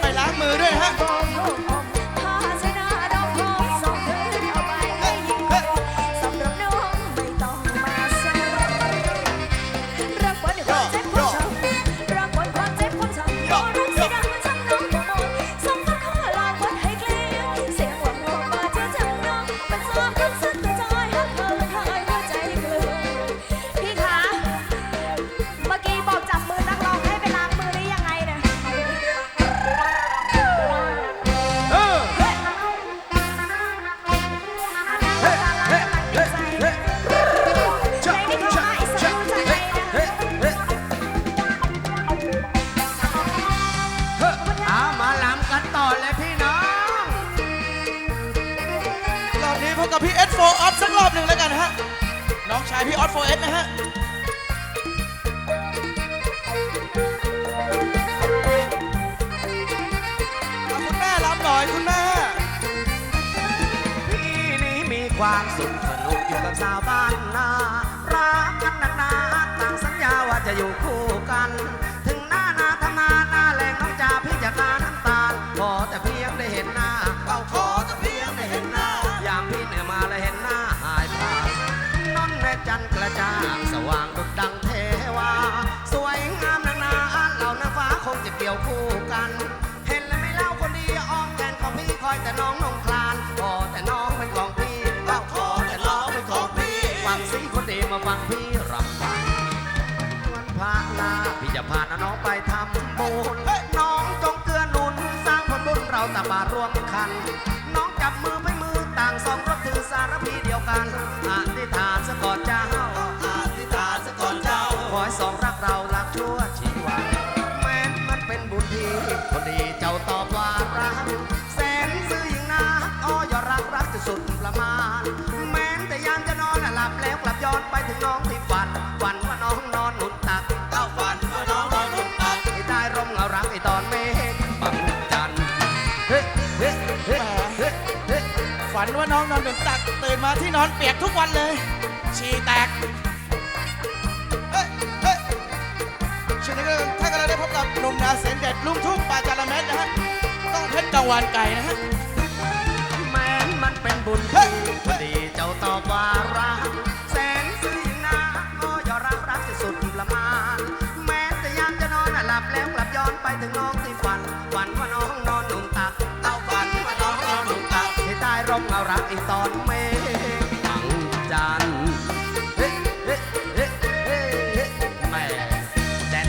ไปล้างมือด้วยฮะ อสโฟออฟสักรอบหนึ่งแล้วกันฮะ น้องชายพี่ออฟโฟเอสนะฮะเอาคุณแม่รับหน่อยคุณแม่ พี่นี้มีความสุขสนุกอยู่กับสาวบ้านนารักกันหนักหนาต่างสัญญาว่าจะอยู่คู่ จะเกี่ยวคู่กัน เห็นแล้วไม่เล่าคนดีอ้อมแขนของพี่คอยแต่น้องนงคลานขอแต่น้องเป็นของพี่เล่าขอแต่น้องเป็นของพี่ฟังสิคนดีมาฟังพี่รำไปวันพระนาพี่จะพาน้องไปทำบุญน้องจงเกื้อหนุนสร้างผลบุญเราตะบาร่วมคัน น้องจับมือไปมือต่างสองรถถือสาร สุดประมาณ แม้นแต่ยามจะนอนน่ะหลับแล้วกลับย้อนไปถึงน้องที่ฝันฝันว่าน้องนอนหนุนตักเอ้าฝันว่าน้องนอนหนุนตักไอ้ใต้ร่มเงารักไอ้ตอนเมฆบังจันทร์เฮ้เฮ้เฮ้เฮ้เฮ้ฝันว่าน้องนอนบนตักตื่นมาที่นอนเปียกทุกวันเลยฉี่แตกเฮ้ยเฮ้ยช่วงนี้ก็ท่านกำลังได้พบกับหนุ่มนาเสนเด็ดลุงทุ่งปาจาระเม็ดนะฮะต้องเพชรกังวานไก่นะฮะแม้นมัน เป็นบุญเฮ้ที่ยคนดีเจ้าตอบว่า